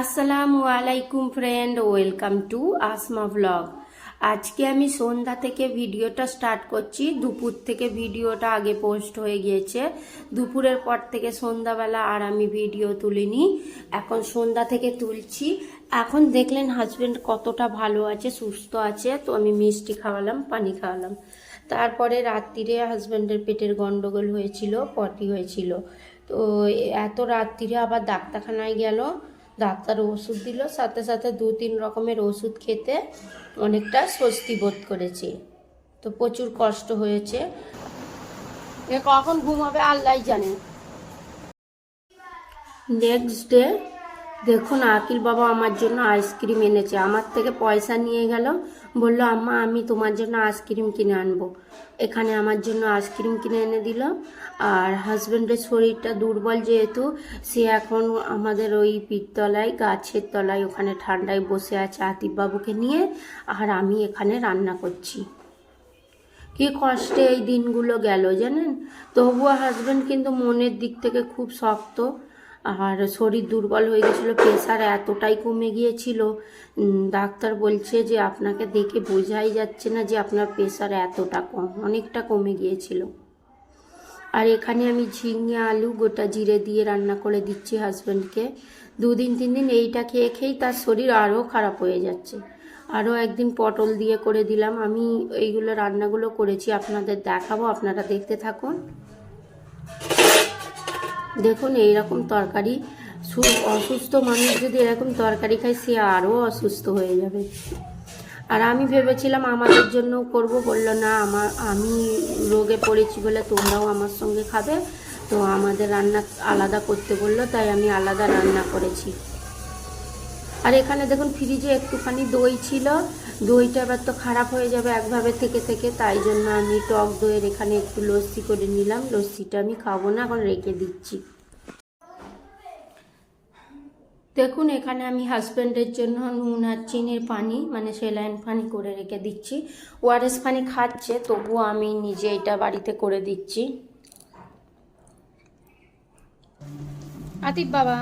আসসালামু আলাইকুম friend welcome to Asma vlog আজকে আমি সন্ধ্যা থেকে ভিডিওটা স্টার্ট করছি। দুপুর থেকে ভিডিওটা আগে পোস্ট হয়ে গিয়েছে। দুপুরের পর থেকে সন্ধ্যাবেলা আর আমি ভিডিও তুলিনি। এখন সন্ধ্যা থেকে তুলছি। এখন দেখলেন হাজবেন্ড কতটা ভালো আছে, সুস্থ আছে। তো আমি মিষ্টি খাওয়ালাম, পানি খাওয়ালাম। তারপরে রাত্রিরে হাজব্যান্ডের পেটের গন্ডগোল হয়েছিল, পটি হয়েছিল। তো এত রাত্রিরে আবার ডাক্তারখানায় গেল। ডাক্তার ওষুধ দিল, সাথে সাথে দু তিন রকমের ওষুধ খেতে অনেকটা স্বস্তি বোধ করেছি। তো প্রচুর কষ্ট হয়েছে। এ কখন ঘুমাবে আল্লাহ জানে। নেক্সট ডে দেখুন, আকিল বাবা আমার জন্য আইসক্রিম এনেছে। আমার থেকে পয়সা নিয়ে গেল। বলল, আম্মা, আমি তোমার জন্য আইসক্রিম কিনে আনব। এখানে আমার জন্য আইসক্রিম কিনে এনে দিল। আর হাজব্যান্ডের শরীরটা দুর্বল যেহেতু, সে এখন আমাদের ওই পিরতলায় গাছের তলায়, ওখানে ঠান্ডায় বসে আছে আতিফ বাবুকে নিয়ে। আর আমি এখানে রান্না করছি। কি কষ্টে এই দিনগুলো গেল, জানেন? তবুও হাজব্যান্ড কিন্তু মনের দিক থেকে খুব শক্ত। আর শরীর দুর্বল হয়ে গেছিল প্রেশার এতটাই কমে গিয়েছিল। ডাক্তার বলছে যে আপনাকে দেখে বোঝাই যাচ্ছে না যে আপনার প্রেশার এতটা কম, অনেকটা কমে গিয়েছিল। আর এখানে আমি ঝিঙে, আলু, গোটা জিরে দিয়ে রান্না করে দিচ্ছি হাজব্যান্ডকে দুদিন, তিন দিন এইটা খেয়ে খেয়েই তার শরীর আরও খারাপ হয়ে যাচ্ছে। আরও একদিন পটল দিয়ে করে দিলাম। আমি এইগুলো রান্নাগুলো করেছি, আপনাদের দেখাবো, আপনারা দেখতে থাকুন। দেখুন, এইরকম তরকারি অসুস্থ মানুষ যদি এরকম তরকারি খায়, সে আরও অসুস্থ হয়ে যাবে। আর আমি ভেবেছিলাম আমাদের জন্য করব, বলল, না, আমার আমি রোগে পড়েছি বলে তোমরাও আমার সঙ্গে খাবে। তো আমাদের রান্না আলাদা করতে বলল, তাই আমি আলাদা রান্না করেছি। আর এখানে দেখুন, ফ্রিজে একটুখানি দই ছিল দইটা এবার তো খারাপ হয়ে যাবে একভাবে থেকে থেকে, তাই জন্য আমি টক দইয়ের এখানে একটু লস্যি করে নিলাম। লস্যিটা আমি খাব না, এখন রেখে দিচ্ছি। দেখুন, এখানে আমি হাজব্যান্ডের জন্য নুন আর চিনির পানি মানে সেলাইন পানি করে রেখে দিচ্ছি। ওআরএস পানি খাচ্ছে, তবুও আমি নিজে এটা বাড়িতে করে দিচ্ছি। আতিফ বাবা,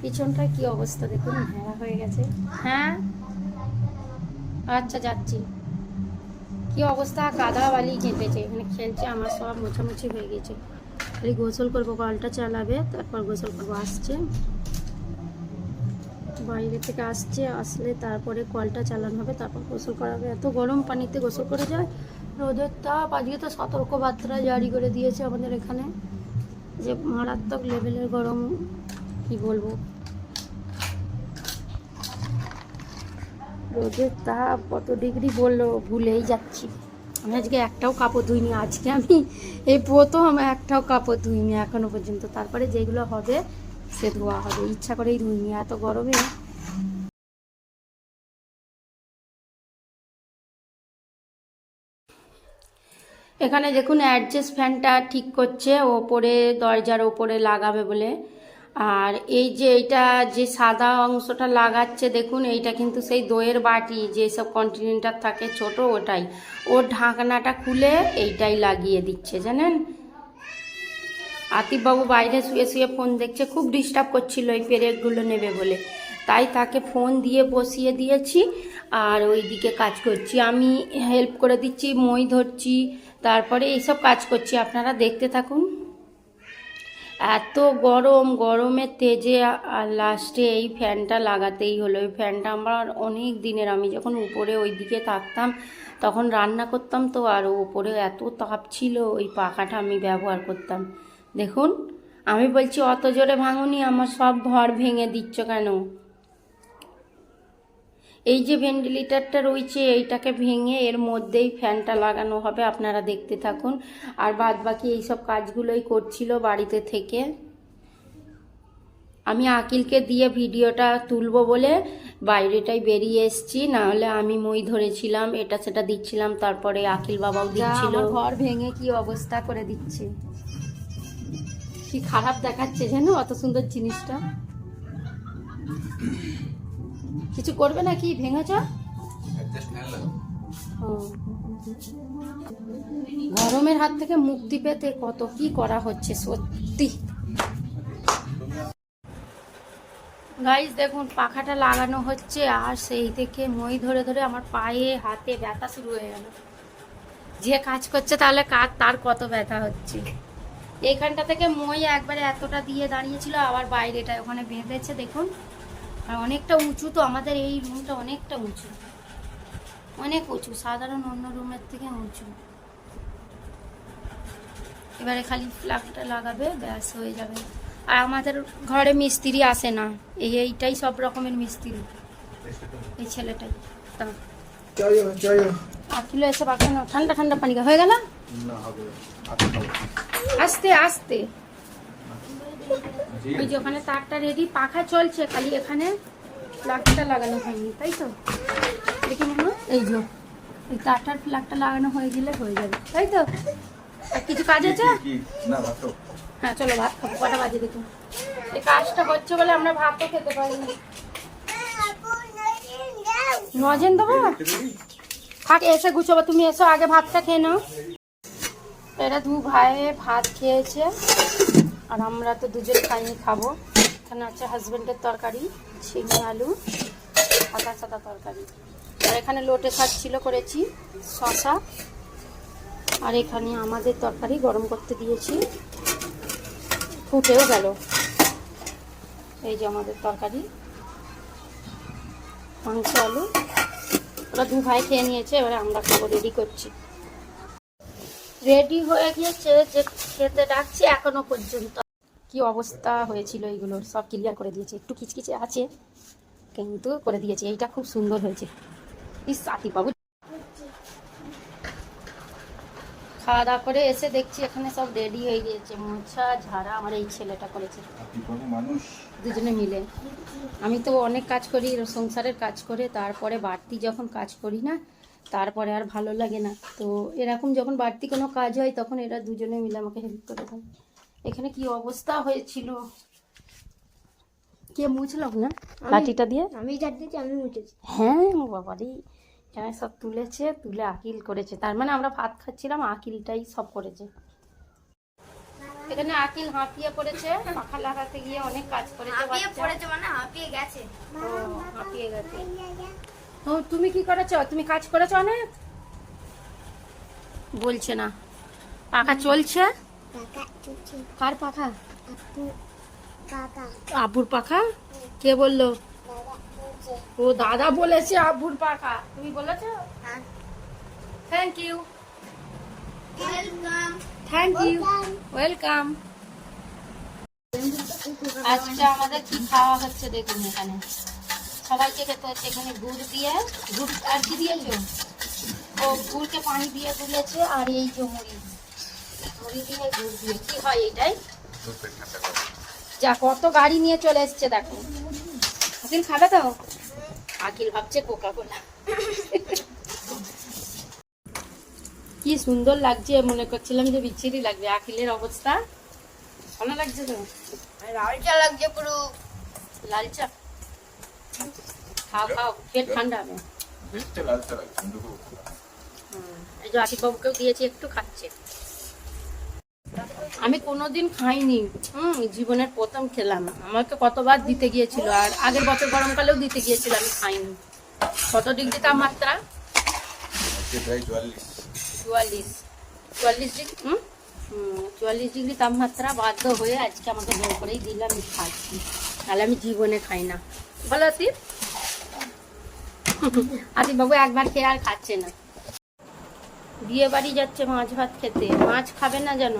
পিছনটার কি অবস্থা দেখুন, ভেড়া হয়ে গেছে। হ্যাঁ? আচ্ছা যাচ্ছি। কি অবস্থা? কাদা বালি কেঁপেছে। এখানে খেলছে, আমার সব মোছামুছি হয়ে গেছে। খালি গোসল করব, কলটা চালাবে, তারপর গোসল করব, আসছে। বাইরে থেকে আসছে, আসলে তারপরে কলটা চালানো হবে, তারপর গোসল করাবে। এত গরম পানিতে গোসল করে যায়, রোদের তাপ। আজকে তো সতর্কবার্তা জারি করে দিয়েছে আমাদের এখানে, যে মারাত্মক লেভেলের গরম, কি বলব? রোদের তাপ কত ডিগ্রি বলল, ভুলেই যাচ্ছি। আমি আজকে একটাও কাপড় ধুইনি, আজকে আমি এই প্রথম একটাও কাপড় ধুইনি এখনও পর্যন্ত। তারপরে যেগুলো হবে, সে ধোয়া হবে। ইচ্ছা করেই ধুইনি, এত গরমে। এখানে দেখুন অ্যাডজাস্ট ফ্যানটা ঠিক করছে, ওপরে, দরজার ওপরে লাগাবে বলে। আর এই যে এইটা যে সাদা অংশটা লাগাচ্ছে, দেখুন, এইটা কিন্তু সেই দইয়ের বাটি যেসব কন্টিনেন্টার থাকে ছোট, ওটাই। ওর ঢাকনাটা খুলে এইটাই লাগিয়ে দিচ্ছে, জানেন? আতিফবাবু বাইরে শুয়ে শুয়ে ফোন দেখছে, খুব ডিস্টার্ব করছিল এই পেরেকগুলো নেবে বলে। তাই তাকে ফোন দিয়ে বসিয়ে দিয়েছি, আর ওইদিকে কাজ করছি। আমি হেল্প করে দিচ্ছি, মই ধরছি, তারপরে এইসব কাজ করছি। আপনারা দেখতে থাকুন। এত গরম গরমের তেজে আর লাস্টে এই ফ্যানটা লাগাতেই হলো। ওই ফ্যানটা আমার অনেক দিনের। আমি যখন উপরে ওই দিকে থাকতাম, তখন রান্না করতাম তো, আর ওপরে এত তাপ ছিল, ওই পাখাটা আমি ব্যবহার করতাম। দেখুন, আমি বলছি, অত জোরে ভাঙুনি, আমার সব ঘর ভেঙে দিচ্ছ কেন? এই যে ভেন্টিলেটারটা রয়েছে এইটাকে ভেঙে এর মধ্যেই ফ্যানটা লাগানো হবে আপনারা দেখতে থাকুন। আর বাদ বাকি এইসব কাজগুলোই করছিল বাড়িতে থেকে। আমি আকিলকে দিয়ে ভিডিওটা তুলবো বলে বাইরেটাই বেরিয়ে এসছি নাহলে আমি মই ধরেছিলাম এটা সেটা দিচ্ছিলাম তারপরে আকিল বাবাও দিচ্ছিল। ঘর ভেঙে কি অবস্থা করে দিচ্ছে। কি খারাপ দেখাচ্ছে যেন অত সুন্দর জিনিসটা? কিছু করবে না কি ভেঙেছ গরমের হাত থেকে মুক্তি পেতে কত কি করা হচ্ছে সত্যি? গাইস দেখুন পাখাটা লাগানো হচ্ছে আর সেই থেকে মই ধরে ধরে আমার পায়ে হাতে ব্যথা শুরু হয়ে গেল। যে কাজ করছে তাহলে কাজ তার কত ব্যথা হচ্ছে? এইখানটা থেকে মই একবারে এতটা দিয়ে দাঁড়িয়েছিল আবার বাইরেটা ওখানে বেঁধেছে দেখুন। আর অনেকটা উঁচু তো আমাদের এই রুমটা অনেকটা উঁচু। অনেক উঁচু সাধারণ অন্য রুমের থেকে উঁচু। এবারে খালি ফ্ল্যাগটা লাগাবে ব্যাস হয়ে যাবে। আর আমাদের ঘরে মিস্ত্রি আসে না এই এইটাই সব রকমের মিস্ত্রি। এই ছেলেটাই তা আকিলো এসে না ঠান্ডা ঠান্ডা পানি হয়ে গেল? না হবে আস্তে আস্তে। ওই যে ওখানে তারটা রেডি পাখা চলছে খালি এখানে প্লাগটা লাগানো হয়নি তাই তো? দেখি মনে এই যে এই তারটার প্লাগটা লাগানো হয়ে গেলে হয়ে যাবে তাই তো? আর কিছু কাজ আছে? হ্যাঁ চলো ভাত খাব কটা বাজে দেখুন এই কাজটা হচ্ছে বলে আমরা ভাতও খেতে পারি না নজেন দেবো থাক এসে গুছাবো তুমি এসো আগে ভাতটা খেয়ে নাও। এরা দু ভাই ভাত খেয়েছে। আর আমরা তো দুজন খাইনি, খাব। এখানে আছে হাজবেন্ডের তরকারি, ঝিঙে আলু, সাদা সাদা তরকারি। আর এখানে লোটে শাক ছিল করেছি শশা আর এখানে আমাদের তরকারি গরম করতে দিয়েছি। ফুটেও গেল। এই যে আমাদের তরকারি। মাংস, আলু। ওরা দু ভাই খেয়ে নিয়েছে, এবারে আমরা খাব রেডি করছি। রেডি হয়ে গিয়েছে যে খেতে ডাকছি এখনও পর্যন্ত। কি অবস্থা হয়েছিল এইগুলোর সব ক্লিয়ার করে দিয়েছে। একটু কিচকিচে আছে কিন্তু করে দিয়েছে। এইটা খুব সুন্দর হয়েছে। ইস সাথী বাবু খাওয়া দাওয়া করে এসে দেখছি এখানে সব রেডি হয়ে গিয়েছে। মোছা ঝাড়া আমার এই ছেলেটা করেছে। আপনি দুজনে মিলে। আমি তো অনেক কাজ করি সংসারের কাজ করে তারপরে বাড়তি যখন কাজ করি না তারপরে আর ভালো লাগে না। তো এরকম যখন বাড়তি কোনো কাজ হয় তখন এরা দুজনে মিলে আমাকে হেল্প করে দেয়। এখানে কি অবস্থা হয়েছিল? কে মুছলাম না লাঠিটা দিয়ে? আমি দিয়েছি আমি মুছেছি। হ্যাঁ বাবারি। এখানে সব তুলেছে তুলে আকিল করেছে। তার মানে আমরা ভাত খাচ্ছিলাম আকিলটাই সব করেছে। এখানে আকিল হাঁপিয়ে পড়েছে পাখা লাগাতে গিয়ে অনেক কাজ করেছে হাঁপিয়ে পড়েছে মানে হাঁপিয়ে গেছে। ও, হাঁপিয়ে গেছে। ও, তুমি কি করেছ? তুমি কাজ করেছ অনেক? বলছে না। পাখা চলছে? কার পাখা? আবুর পাখা? কে বলল? ও, দাদা বলেছে আবুর পাখা। তুমি বলেছ? Thank you thank you welcome আজকে আমাদের কি খাওয়া হচ্ছে দেখুন এখানে। সবাইকে খেতে হচ্ছে এখানে গুড় দিয়ে গুড় আর কি দিয়েছ? ও গুড়কে পানি দিয়ে গুলেছে আর এই যে মুড়ি। মুড়ি দিয়ে গুড় দিয়ে। কি হয় এটাই? যা কত গাড়ি নিয়ে চলে এসছে দেখো। আকিল খাবে তো? আকিল ভাবছে কোকা কোলা কি সুন্দর লাগছে মনে করছিলাম যে বিচ্ছিরি লাগবে। আকিলের অবস্থা। ভালো লাগছে তো? লালচা লাগছে পুরো। লাল চা? খাও খাও পেট ঠান্ডা হবে। এই যে আশিক বাবুকেও দিয়েছি একটু খাচ্ছে। আমি কোনোদিন খাইনি। হুম জীবনের প্রথম খেলাম। আমাকে কতবার দিতে গিয়েছিল আর আগের বছর গরমকালেও দিতে গিয়েছিল আমি খাইনি। কত ডিগ্রি তাপমাত্রা? চুয়াল্লিশ। চুয়াল্লিশ। ডিগ্রি হুম? হুম, চুয়াল্লিশ ডিগ্রি তাপমাত্রা বাধ্য হয়ে আজকে আমাকে জোর করেই দিলাম খাচ্ছি। তাহলে আমি জীবনে খাই না। বলো আতিফ? আতিফ বাবু একবার খেয়ে আর খাচ্ছে না। বিয়ে বাড়ি যাচ্ছে মাছ ভাত খেতে। মাছ খাবে না যেন?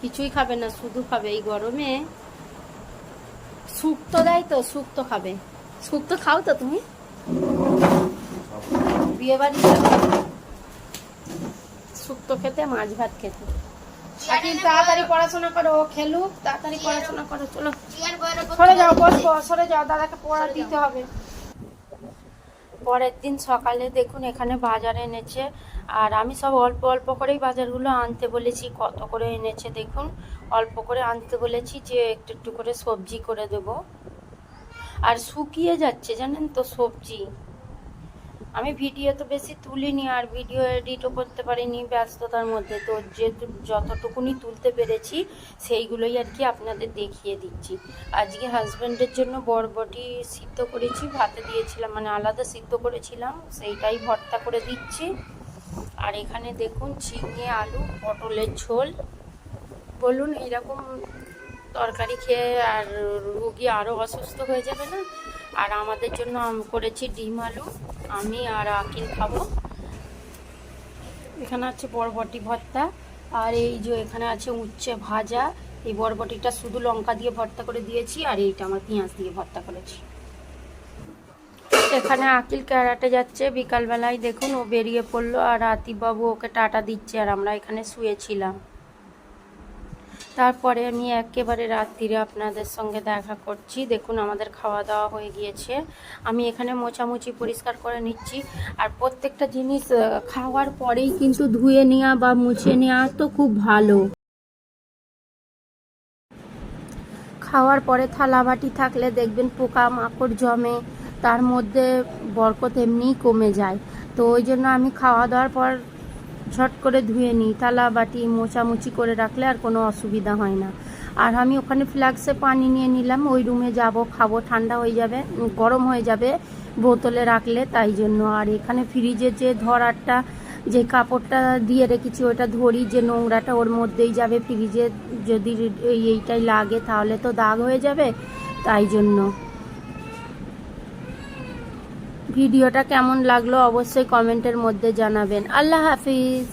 কিছুই খাবে না শুধু খাবে। এই গরমে শুক্তো দেয় তো শুক্তো খাবে। শুক্তো খাও তো তুমি। বিয়ে বাড়ি শুক্তো খেতে মাছ ভাত খেতে। তাড়াতাড়ি পড়াশোনা করো ও খেলুক। তাড়াতাড়ি পড়াশোনা করো চলো। সরে যাও বসবো সরে যাও। দাদাকে পড়া দিতে হবে। পরের দিন সকালে দেখুন এখানে বাজার এনেছে। আর আমি সব অল্প অল্প করেই বাজারগুলো আনতে বলেছি। কত করে এনেছে দেখুন। অল্প করে আনতে বলেছি যে একটু একটু করে সবজি করে দেব। আর শুকিয়ে যাচ্ছে জানেন তো সবজি। আমি ভিডিও তো বেশি তুলিনি আর ভিডিও এডিটও করতে পারিনি ব্যস্ততার মধ্যে। তো যে যতটুকুনি তুলতে পেরেছি, সেইগুলোই আর কি আপনাদের দেখিয়ে দিচ্ছি। আজকে হাজব্যান্ডের জন্য বরবটি সিদ্ধ করেছি, ভাতে দিয়েছিলাম মানে আলাদা সিদ্ধ করেছিলাম, সেইটাই ভর্তা করে দিচ্ছি। আর এখানে দেখুন ঝিঙে, আলু, পটলের ঝোল। বলুন এরকম তরকারি খেয়ে আর রুগী আরও অসুস্থ হয়ে যাবে না? আর আমাদের জন্য করেছি ডিম আলু। আমি আর আকিল খাব। এখানে আছে বরবটি ভর্তা, আর এই যে এখানে আছে উচ্ছে ভাজা। এই বরবটিটা শুধু লঙ্কা দিয়ে ভর্তা করে দিয়েছি, আর এইটা আমার পেঁয়াজ দিয়ে ভর্তা করেছি। এখানে আকিল ক্যারাটে যাচ্ছে বিকালবেলায়, দেখুন ও বেরিয়ে পড়ল, আর আতিবাবু ওকে টাটা দিচ্ছে, আর আমরা এখানে শুয়েছিলাম। তারপরে আমি একেবারে রাত্রিরে আপনাদের সঙ্গে দেখা করছি। দেখুন, আমাদের খাওয়া দাওয়া হয়ে গিয়েছে। আমি এখানে মোছামুছি পরিষ্কার করে নিচ্ছি। আর প্রত্যেকটা জিনিস খাওয়ার পরেই কিন্তু ধুয়ে নেওয়া বা মুছে নেওয়া তো খুব ভালো। খাওয়ার পরে থালা বাটি থাকলে দেখবেন পোকা মাকড় জমে, তার মধ্যে বরকত এমনিই কমে যায়। তো ওই জন্য আমি খাওয়া দাওয়ার পর ঝট করে ধুয়ে নিই, থালা, বাটি, মোছামুছি করে রাখলে আর কোনো অসুবিধা হয় না। আর আমি ওখানে ফ্লাক্সে পানি নিয়ে নিলাম, ওই রুমে যাব, খাব, ঠান্ডা হয়ে যাবে গরম হয়ে যাবে বোতলে রাখলে তাই জন্য। আর এখানে ফ্রিজে যে ধরারটা, যে কাপড়টা দিয়ে রেখেছি ওটা ধরি, যে নোংরাটা ওর মধ্যেই যাবে ফ্রিজে, যদি এই এইটাই লাগে তাহলে তো দাগ হয়ে যাবে তাই জন্য। ভিডিওটা কেমন লাগল অবশ্যই কমেন্টের মধ্যে জানাবেন। আল্লাহ হাফিজ।